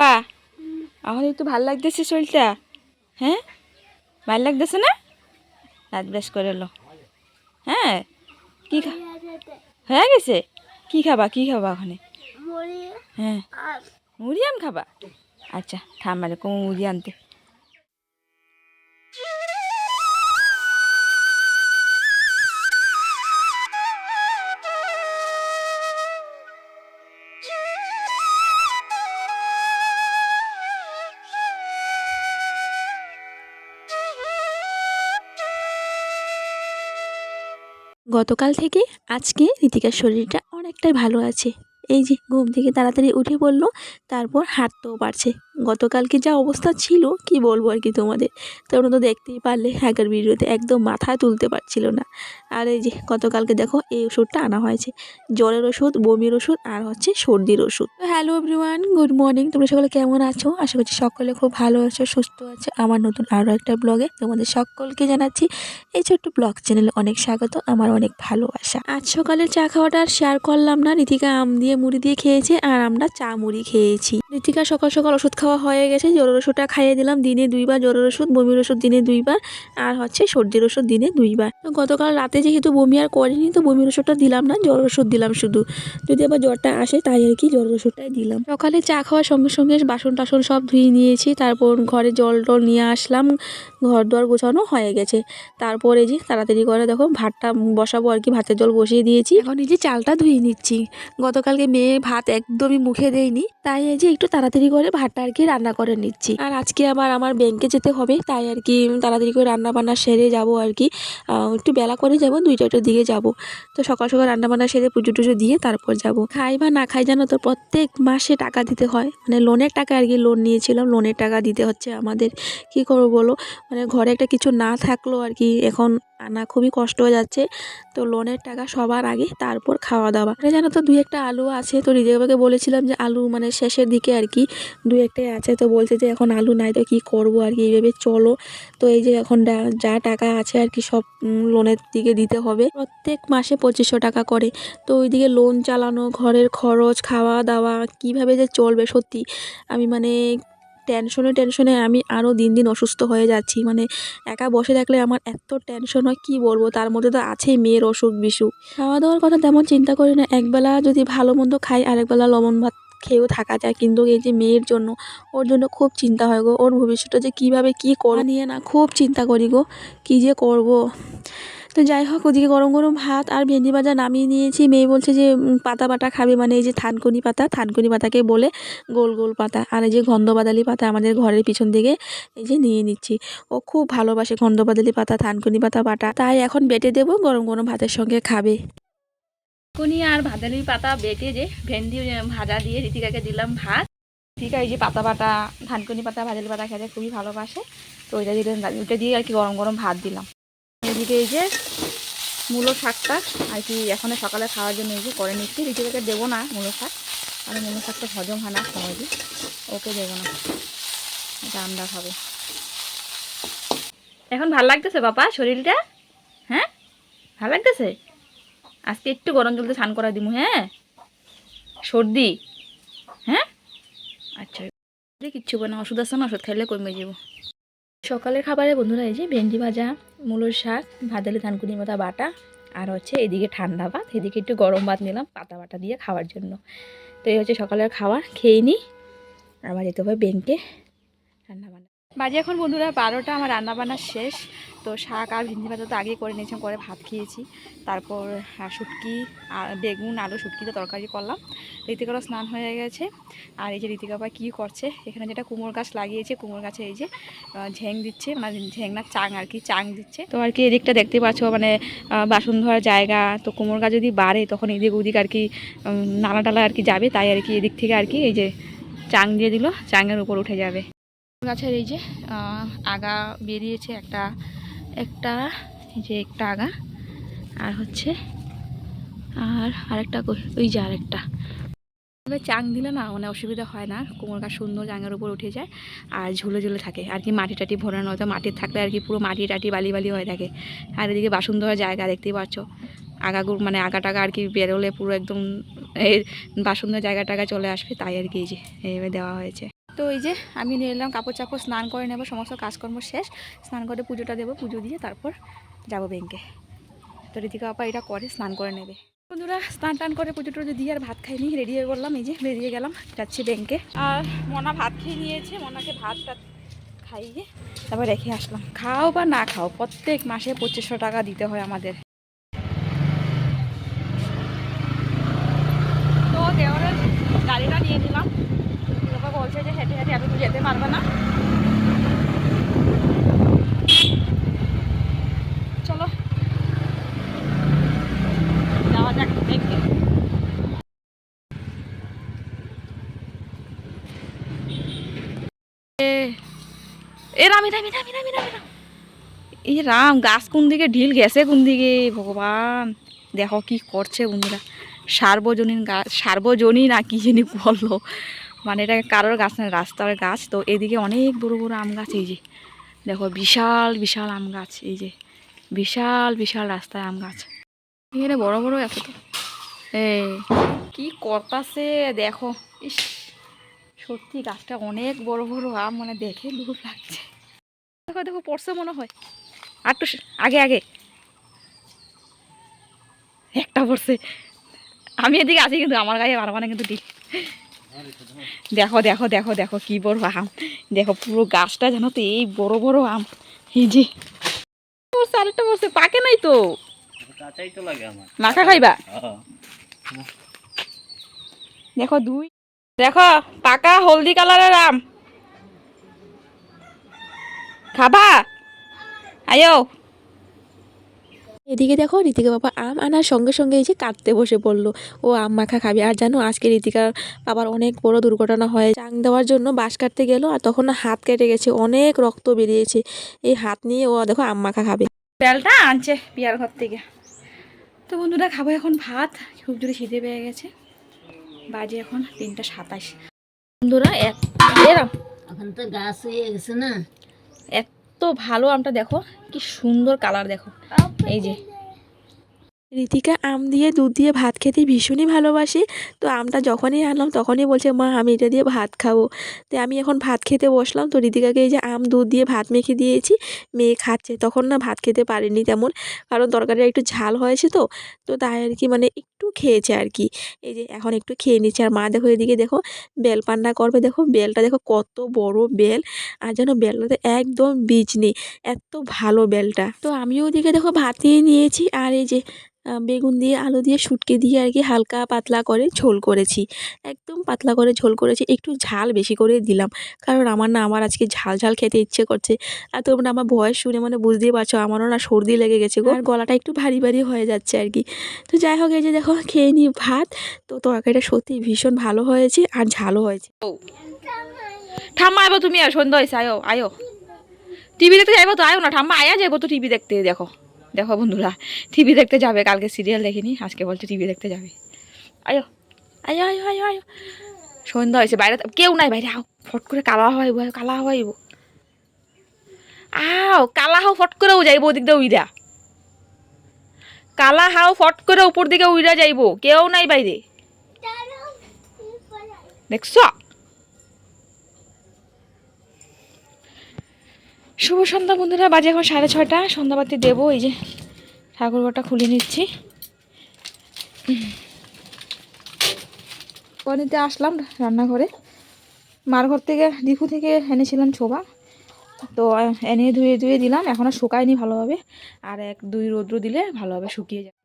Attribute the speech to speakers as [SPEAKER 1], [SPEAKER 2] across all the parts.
[SPEAKER 1] পা। আমার একটু ভালো লাগতেছে শরীরটা। হ্যাঁ? ভালো লাগতেছে না? দাঁত ব্রাশ করে এলো হ্যাঁ? কি খা হয়ে গেছে? কি খাবা? কি খাবা ওখানে? হ্যাঁ। মুড়ি আম খাবা? আচ্ছা থাম মানে কোনো মুড়ি আনতে।
[SPEAKER 2] গতকাল থেকে আজকে ঋতিকার শরীরটা অনেকটাই ভালো আছে। এই যে ঘুম থেকে তাড়াতাড়ি উঠে পড়ল, তারপর হাঁটতেও পারছে। গতকালকে যা অবস্থা ছিল, কি বলব আর কি তোমাদের? তোমরা তো দেখতেই পারলে হ্যাকার ভিডিওতে একদম মাথায় তুলতে পারছিল না। আর এই যে গতকালকে দেখো এই ওষুধটা আনা হয়েছে। জ্বরের ওষুধ, বমির ওষুধ আর হচ্ছে সর্দির ওষুধ। হ্যালো এভরিওয়ান গুড মর্নিং তোমরা সকলে কেমন আছো? আশা করছি সকলে খুব ভালো আছো, সুস্থ আছো। আমার নতুন আরও একটা ব্লগে তোমাদের সকলকে জানাচ্ছি এই ছোট্ট ব্লগ চ্যানেলে অনেক স্বাগত, আমার অনেক ভালোবাসা। আজ সকালের চা খাওয়াটা আর শেয়ার করলাম না। ঋতিকা আম দিয়ে মুড়ি দিয়ে খেয়েছে আর আমরা চা মুড়ি খেয়েছি। ঋতিকা সকাল সকাল ওষুধ খাওয়া হয়ে গেছে। জ্বরের ওষুধটা খাইয়ে দিলাম। দিনে দুইবার জ্বরের ওষুধ বমির ওষুধ দিনে দুইবার আর হচ্ছে সর্দির ওষুধ দিনে দুইবার। তো গতকাল রাতে যেহেতু বমি আর করেনি, তো বমির ওষুধটা দিলাম না জ্বর ওষুধ দিলাম শুধু। যদি আবার জ্বরটা আসে, তাই আর কি জ্বর ওষুধটাই দিলাম। সকালে চা খাওয়ার সঙ্গে সঙ্গে বাসন টাসন সব ধুয়ে নিয়েছি। তারপর ঘরে জল টল নিয়ে আসলাম। ঘর দর গোছানো হয়ে গেছে। তারপরে যে তাড়াতাড়ি করে দেখো ভাতটা বসাবো আর কি, ভাতের জল বসিয়ে দিয়েছি। এখন এই যে চালটা ধুয়ে নিচ্ছি। গতকালকে মেয়ে ভাত একদমই মুখে দেয়নি। তাই এই যে একটু তাড়াতাড়ি করে ভাতটা আর কি রান্না করে নিচ্ছি। আর আজকে আবার আমার ব্যাংকে যেতে হবে, তাই আর কি তাড়াতাড়ি করে রান্না বান্না সেরে যাব আর কি। একটু বেলা করে যাব দুই চারটার দিকে যাব। তো সকাল সকাল রান্না বান্না সেরে পুজো টুজো দিয়ে তারপর যাব। খাই বা না খাই জানো তো, প্রত্যেক মাসে টাকা দিতে হয়। মানে লোনের টাকা আর কি লোন নিয়েছিলাম, লোনের টাকা দিতে হচ্ছে আমাদের। কি করব বলো? মানে ঘরে একটা কিছু না থাকলেও আর কি, এখন আনা খুবই কষ্ট হয়ে যাচ্ছে। তো লোনের টাকা সবার আগে, তারপর খাওয়া দাওয়া মানে জানো তো, দুই একটা আলু আছে। তো রিজেবাকে বলেছিলাম যে আলু মানে শেষের দিকে আর কি, দুই একটাই আছে। তো বলছে যে এখন আলু নাই, তো কি করব আর কি? এইভাবে চলো। তো এই যে এখন যা- যা টাকা আছে আর কি, সব লোনের দিকে দিতে হবে। প্রত্যেক মাসে পঁচিশশো টাকা করে। তো ওইদিকে লোন চালানো, ঘরের খরচ খাওয়া দাওয়া কীভাবে যে চলবে সত্যি, আমি মানে টেনশনে টেনশনে আমি আরও দিন দিন অসুস্থ হয়ে যাচ্ছি। মানে একা বসে থাকলে আমার এত টেনশন হয়, কী বলব? তার মধ্যে তো আছেই মেয়ের অসুখ বিসুখ। খাওয়া দাওয়ার কথা তেমন চিন্তা করি না। একবেলা যদি ভালো মন্দ খাই, আরেকবেলা লবণ ভাত খেয়েও থাকা যায়। কিন্তু এই যে মেয়ের জন্য, ওর জন্য খুব চিন্তা হয় গো। ওর ভবিষ্যৎটা যে কীভাবে কী করা নিয়ে না, খুব চিন্তা করি গো। কী যে করব? তো যাই হোক, ওদিকে গরম গরম ভাত আর ভেন্ডি ভাজা নামিয়ে নিয়েছি। মেয়ে বলছে যে পাতা বাটা খাবে মানে এই যে থানকুনি পাতা, থানকুনি পাতাকে বলে গোল গোল পাতা। আর এই যে গন্ধবাদালি পাতা আমাদের ঘরের পিছন দিকে এই যে নিয়ে নিচ্ছি। ও খুব ভালোবাসে গন্ধবাদালি পাতা, থানকুনি পাতা, বাটা। তাই এখন বেটে দেবো, গরম গরম ভাতের সঙ্গে খাবে।
[SPEAKER 1] কুনি আর ভাদালি পাতা বেটে যে ভেন্ডি ভাজা দিয়ে ঋতিকাকে দিলাম ভাত। ঋতিকা এই যে পাতা বাটা ধানকুনি পাতা ভাজালি পাতা খেতে খুবই ভালোবাসে। তো ওইটা দিলাম ওইটা দিয়ে আর কি গরম গরম ভাত দিলাম। এদিকে এই যে মূলো শাকটা, আর কি এখন সকালে খাওয়ার জন্য এই যে করে নিচ্ছি। ঋতিকাকে দেবো না মূলো শাক আর মূলো শাকটা হজম হয় না সহজে। ওকে দেবো না। এটা আমরা খাব। এখন ভালো লাগতেছে বাবা শরীরটা? হ্যাঁ? ভালো লাগতেছে? আজকে একটু গরম জলতে স্নান করা দিমু হ্যাঁ? সর্দি? হ্যাঁ? আচ্ছা। কিচ্ছু না, ওষুধ আছে না, ওষুধ খাইলে কমে যাব। সকালের খাবারে বন্ধুরা এই যে ভেন্ডি ভাজা, মূলোর শাক ভাদালি ধানকুনির মতো বাটা, আর হচ্ছে এদিকে ঠান্ডা ভাত, এদিকে একটু গরম ভাত নিলাম পাতা বাটা দিয়ে খাওয়ার জন্য। তো এই হচ্ছে সকালের খাবার, খেয়ে নিই আবার যেতে হবে ব্যাংকে। রান্না বান্না। বাজে এখন বন্ধুরা বারোটা, আমার রান্না বান্না শেষ। তো শাক আর ভেন্ডি ভাজা তো আগে করে নিয়েছিলাম করে ভাত খেয়েছি। তারপর আহ, শুটকি আর বেগুন আলু শুটকিতে তরকারি করলাম। ঋতিকারও স্নান হয়ে গেছে। আর এই যে ঋতিকা বা কী করছে? এখানে যেটা কুমোর গাছ লাগিয়েছে কুমোর গাছে এই যে ঝেং দিচ্ছে মানে ঝেং না চাং আর কি চাং দিচ্ছে। তো আর কি এদিকটা দেখতে পাচ্ছ মানে বাসন ধোয়ার জায়গা। তো কুমোর গাছ যদি বাড়ে তখন এদিক ওদিক আর কি নালা টালা আর কি যাবে। তাই আর কি এদিক থেকে আর কি এই যে চাং দিয়ে দিল চাঙের উপর উঠে যাবে। গাছের এই যে আগা বেরিয়েছে একটা একটা যে একটা আগা, আর হচ্ছে, আর আরেকটা ওই যে আরেকটা। চাং দিলে না মানে অসুবিধা হয় না, কোমর গাছ সুন্দর জাঙের উপর উঠে যায়, আর ঝুলে ঝুলে থাকে, আর কি মাটি টাটি ভরানো হয়তো মাটির থাকলে আর কি পুরো মাটি টাটি বালি বালি হয়ে থাকে। আর এদিকে বাসন ধোয়ার জায়গা দেখতেই পাচ্ছ আগাগুর মানে আগা টাগা আর কি বেরোলে পুরো একদম বাসন ধোয়ার জায়গা টাগা চলে আসবে, তাই আর কি এই যে, এইভাবে দেওয়া হয়েছে। তো এই যে আমি নিয়ে এলাম, কাপড় চাপড় স্নান করে নেব, সমস্ত কাজকর্ম শেষ। স্নান করে পুজোটা দেবো, পুজো দিয়ে তারপর যাব ব্যাংকে। তো ঋতিকা বাবা এটা করে, স্নান করে নেবে। বন্ধুরা, স্নান টান করে পুজো টুজো দিয়ে আর ভাত খাইনি রেডি হয়ে বললাম এই যে বেরিয়ে গেলাম, যাচ্ছি ব্যাংকে। আর মনা ভাত খেয়ে নিয়েছে, মনাকে ভাত টাত খাইয়ে তারপর রেখে আসলাম। খাও বা না খাও, প্রত্যেক মাসে পঁচিশশো টাকা দিতে হয় আমাদের তো দেওয়ারের গাড়িটা নিয়ে নিলাম বাবা বলছে যে হেঁটে হেঁটে আমি তো যেতে পারবে না। এ এ রামি রামি রামি রামি গাছ কোন দিকে, ঢিল গেছে কোন দিকে? ভগবান, দেখো কি করছে বন্ধুরা। সার্বজনীন গাছ সার্বজনীন না কি জানি বলল মানে এটা কারোর গাছ না, রাস্তার গাছ। তো এদিকে অনেক বড় বড় আম গাছ, এই যে দেখো বিশাল বিশাল আম গাছ, এই যে বিশাল বিশাল রাস্তায় আম গাছ। এখানে বড় বড় আছে তো। এই কি করতাছে দেখো। ইস, সত্যি গাছটা অনেক বড় বড় আম মানে দেখে লোভ লাগছে। দেখো দেখো, পড়ছে মনে হয়। আর স- আগে আগে। একটা পড়ছে। আমি এদিকে আছি কিন্তু আমার গায়ে মারবা না কিন্তু ঠিক দেখো দেখো দেখো দেখো কি বড় আম। দেখো পুরো গাছটা জানো তো এই বড় বড় আম। এই যে। পড়ছে আরেকটা পড়ছে পাকে নাই তো। মাখা খাইবা। দেখো দুই দেখো পাকা হলদি কালারের আম। খাবা? আয়ো।
[SPEAKER 2] এদিকে দেখো ঋতিকা বাবা আম আনার সঙ্গে সঙ্গে এই যে কাটতে বসে পড়ল। ও আম মাখা খাবে। আর জানো আজকে ঋতিকার বাবার অনেক বড় দুর্ঘটনা হয়। চাং দেওয়ার জন্য বাঁশ কাটতে গেল আর তখন না হাত কেটে গেছে অনেক রক্ত বেরিয়েছে। এই হাত নিয়ে ও দেখো আম মাখা খাবে।
[SPEAKER 1] ডালটা আনছে পিয়ার ঘর থেকে। তো বন্ধুরা খাব এখন ভাত। খুব জোরে খিদে পেয়ে গেছে। বাজে এখন তিনটা সাতাশ। বন্ধুরা এক এরম
[SPEAKER 3] এখন তো গাছ হয়ে গেছে না।
[SPEAKER 1] এত ভালো আমটা দেখো, কি সুন্দর কালার দেখো। এই যে।
[SPEAKER 2] ঋতিকা আম দিয়ে, দুধ দিয়ে ভাত খেতে ভীষণই ভালোবাসে। তো আমটা যখনই আনলাম, তখনই বলছে, মা, আমি এটা দিয়ে ভাত খাব। তো আমি এখন ভাত খেতে বসলাম, তো ঋতিকাকে এই যে আম, দুধ দিয়ে ভাত মেখে দিয়েছি, মেয়ে খাচ্ছে। তখন না ভাত খেতে পারেনি তেমন, কারণ তরকারিটা একটু ঝাল হয়েছে তো তো তাই আর কি মানে একটু খেয়েছে আর কি এই যে এখন একটু খেয়ে নিচ্ছে। আর মা দেখো এদিকে দেখো বেল পান্না করবে। দেখো বেলটা দেখো কত বড় বেল। আর যেন বেলটাতে একদম বীজ নেই। এত ভালো বেলটা। তো আমিও ওদিকে দেখো ভাত নিয়ে নিয়েছি। আর এই যে বেগুন দিয়ে আলু দিয়ে শুটকে দিয়ে আর কি হালকা পাতলা করে ঝোল করেছি। একদম পাতলা করে ঝোল করেছি, একটু ঝাল বেশি করে দিলাম। কারণ আমার না, আমার আজকে ঝাল ঝাল খেতে ইচ্ছে করছে। আর তোমরা আমার ভয়েস শুনে মানে বুঝতেই পারছ, আমারও না সর্দি লেগে গেছে গো। আর গলাটা একটু ভারী ভারী হয়ে যাচ্ছে আর কি। তো যাই হোক, এই যে দেখো, খেয়ে নিই ভাত। তো তরকারিটা সত্যি ভীষণ ভালো হয়েছে আর ঝালও হয়েছে।
[SPEAKER 1] ঠাম্মা, আইবো তুমি আর সন্ধ্যা হয়েছে আয়ো আয়ো টিভি দেখতে যাইবো তো আয়ো না, ঠাম্মা, আয়া যাইবো তো টিভি দেখতে, দেখো। দেখো বন্ধুরা টিভি দেখতে যাবে, কালকে সিরিয়াল দেখিনি, আজকে বলছে টিভি দেখতে যাবে। আয়ো আয়ো আয়ো আয়ো আয়ো। সন্ধ্যা হয়েছে, বাইরে কেউ নাই, বাইরে আও, ফট করে কালা হওয়াইব কালা হওয়াইব আও, কালা হাও, ফট করেও যাইব ওদিক দিয়ে উইরা। কালা হাও, ফট করে উপর দিকে উইরা যাইব, কেউ নাই বাইরে। দেখছ? শুভ সন্ধ্যা বন্ধুরা, বাজে এখন সাড়ে ছটা সন্ধ্যাবাতি দেবো, এই যে ঠাকুরঘরটা খুলে নিচ্ছি। পনিতে আসলাম রান্নাঘরে। মার ঘর থেকে ডিফু থেকে এনেছিলাম ছোবা। তো এনে ধুয়ে ধুয়ে দিলাম এখনও শুকায়নি ভালোভাবে। আর এক, দুই রৌদ্র দিলে ভালোভাবে শুকিয়ে যাবে।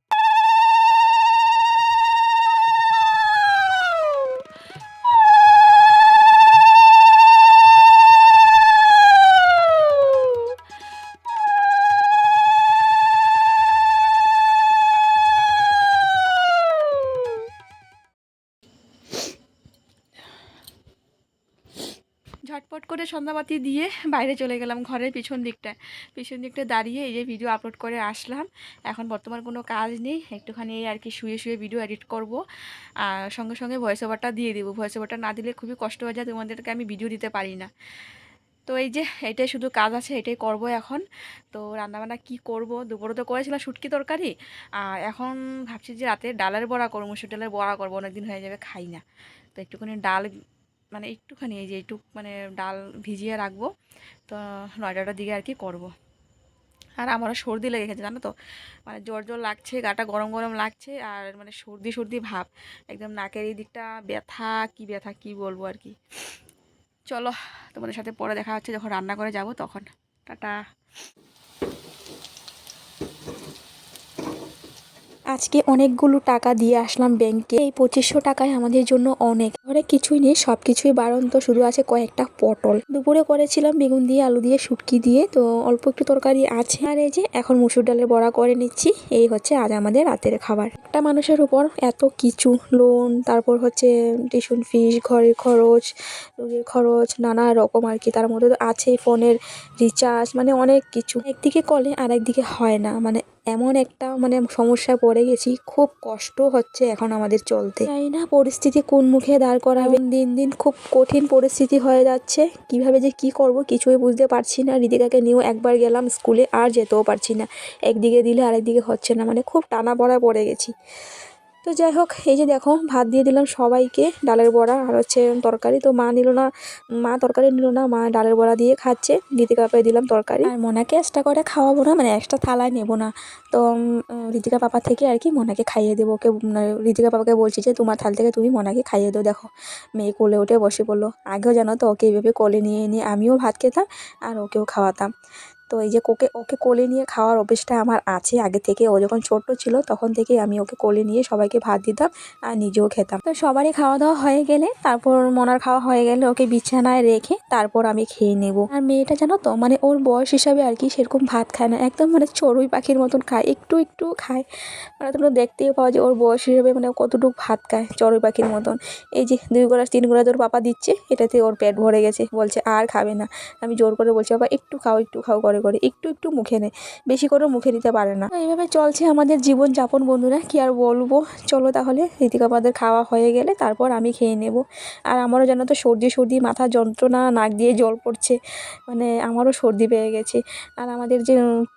[SPEAKER 1] করে সন্ধ্যাবাতি দিয়ে বাইরে চলে গেলাম ঘরের পিছন দিকটায়। পিছন দিকটা দাঁড়িয়ে এই যে ভিডিও আপলোড করে আসলাম। এখন বর্তমান কোনো কাজ নেই, একটুখানি আর কি শুয়ে শুয়ে ভিডিও এডিট করব। আর সঙ্গে সঙ্গে ভয়েস ওভারটা দিয়ে দেবো। ভয়েস ওভারটা না দিলে খুবই কষ্ট হয়ে যায়, তোমাদেরকে আমি ভিডিও দিতে পারি না। তো এই যে এটাই শুধু কাজ আছে, এটাই করব এখন। তো রান্নাবান্না কি করব? দুপুরে তো করেছিলাম শুটকি তরকারি। আর এখন ভাবছি যে রাতে ডালের বড়া করব, মুসুর ডালের বড়া করব, অনেকদিন হয়ে যাবে, খাই না। তো একটুখানি ডাল মানে একটুখানি এই যে একটু মানে ডাল ভিজিয়ে রাখব। তো নয়টাটার দিকে আর কি করব। আর আমারও সর্দি লেগে গেছে, জানো তো? মানে জ্বর জ্বর লাগছে, গাটা গরম গরম লাগছে, আর মানে সর্দি সর্দি ভাব। একদম নাকের এই দিকটা ব্যথা, কি ব্যথা, কি বলব আর কি। চলো, তোমাদের সাথে পরে দেখা হচ্ছে, যখন রান্না করে যাব তখন। টাটা।
[SPEAKER 2] আজকে অনেকগুলো টাকা দিয়ে আসলাম ব্যাংকে। এই পঁচিশশো টাকায় আমাদের জন্য অনেক। ঘরে কিছুই নেই সব কিছুই বাড়ন্ত, শুধু আছে কয়েকটা পটল। দুপুরে করেছিলাম বেগুন দিয়ে, আলু দিয়ে, শুটকি দিয়ে, তো অল্প একটু তরকারি আছে। আর এই যে এখন মুসুর ডালের বড়া করে নিচ্ছি, এই হচ্ছে আজ আমাদের রাতের খাবার। একটা মানুষের উপর এত কিছু লোন তারপর হচ্ছে টিউশন ফিস ঘরের খরচ, রোগের খরচ, নানা রকম আর কি, তার মধ্যে তো আছেই ফোনের রিচার্জ মানে অনেক কিছু। একদিকে কলে আর একদিকে হয় না মানে এমন একটা মানে সমস্যায় পড়ে গেছি, খুব কষ্ট হচ্ছে এখন আমাদের চলতে। তাই না পরিস্থিতি কোন মুখে দাঁড় করাবে। দিন দিন খুব কঠিন পরিস্থিতি হয়ে যাচ্ছে। কীভাবে যে কি করব কিছুই বুঝতে পারছি না। রিদিকাকে নিয়েও একবার গেলাম স্কুলে, আর যেতেও পারছি না। একদিকে দিলে আরেকদিকে হচ্ছে না। মানে খুব টানা পড়া পড়ে গেছি। তো যাই হোক, এই যে দেখো, ভাত দিয়ে দিলাম সবাইকে ডালের বড়া, আর হচ্ছে তরকারি। তো মা নিল না, মা তরকারি নিল না, মা ডালের বড়া দিয়ে খাচ্ছে। ঋতিকা পাপায় দিলাম তরকারি। আর মোনাকে এক্সট্রা করে খাওয়াবো না মানে এক্সট্রা থালায় নেব না। তো ঋতিকা পাপা থেকে আর কি মোনাকে খাইয়ে দেবো। ওকে ঋতিকা পাপাকে বলছি যে, তোমার থাল থেকে তুমি মোনাকে খাইয়ে দাও। দেখো, মেয়ে কোলে উঠে বসে পড়ল। আগেও জানো তো, ওকে এইভাবে কোলে নিয়ে নিয়ে আমিও ভাত খেতাম, আর ওকেও খাওয়াতাম। তো এই যে কোকে, ওকে কোলে নিয়ে খাওয়ার অভ্যেসটা আমার আছে। আগে থেকে ও যখন ছোট্ট ছিল তখন থেকেই আমি ওকে কোলে নিয়ে সবাইকে ভাত দিতাম আর নিজেও খেতাম। তো সবারই খাওয়া দাওয়া হয়ে গেলে তারপর মনার খাওয়া হয়ে গেলে ওকে বিছানায় রেখে তারপর আমি খেয়ে নেব। আর মেয়েটা জানো তো মানে ওর বয়স হিসাবে আর কি সেরকম ভাত খায় না। একদম মানে চড়ুই পাখির মতন খায়, একটু একটু খায়। মানে তোমরা দেখতেই পাওয়া যায় ওর বয়স হিসাবে মানে কতটুকু ভাত খায় চড়ুই পাখির মতন। এই যে দুই গ্লাস তিন গ্লাস ওর পাপা দিচ্ছে, এটাতে ওর পেট ভরে গেছে। বলছে, আর খাবে না। আমি জোর করে বলছি, বাবা, একটু খাও একটু খাও করে করে, একটু একটু মুখে নেয়। বেশি করে মুখে নিতে পারে না। এইভাবে চলছে আমাদের জীবন যাপন বন্ধুরা, কি আর বলব? চলো তাহলে ঋতিকা আমাদের খাওয়া হয়ে গেলে তারপর আমি খেয়ে নেব। আর আমারও যেন তো সর্দি সর্দি, মাথা যন্ত্রণা, নাক দিয়ে জল পড়ছে। মানে আমারও সর্দি পেয়ে গেছে। আর আমাদের যে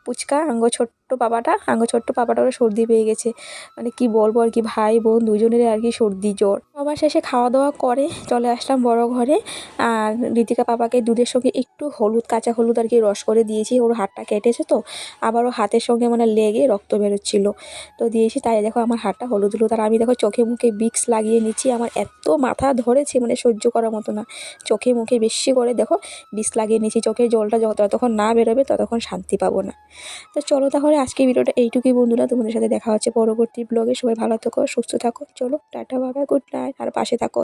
[SPEAKER 2] পুচকা আঙ্গ ছোট্ট পাপাটা আঙ্গ ছোট্ট পাপাটা ওরা সর্দি পেয়ে গেছে। মানে কি বলব আর কি, ভাই বোন দুজনেরই আর কি সর্দি, জ্বর। সবার শেষে খাওয়া দাওয়া করে, চলে আসলাম বড় ঘরে। আর ঋতিকা পাপাকে দুধের সঙ্গে একটু হলুদ, কাঁচা হলুদ আর কি রস করে দিয়েছি। ওর হাতটা কেটেছে তো আবারও হাতের সঙ্গে মানে লেগে রক্ত বেরোচ্ছিল। তো দিয়েছি তাই দেখো আমার হাতটা হলুদ হলুদ। আর আমি দেখো চোখে মুখে বিক্স লাগিয়ে নিচ্ছি। আমার এত মাথা ধরেছে মানে সহ্য করার মতো না। চোখে মুখে বেশি করে দেখো বিষ লাগিয়ে নিচ্ছি। চোখের জলটা যত- যতক্ষণ না বেরোবে ততক্ষণ শান্তি পাবো না। তো চলো তাহলে আজকে ভিডিওটা এইটুকুই বন্ধুরা। তোমাদের সাথে দেখা হচ্ছে পরবর্তী ব্লগে সবাই ভালো থাকো, সুস্থ থাকো। চলো, টাটা বাবা গুড নাইট আর পাশে থাকো।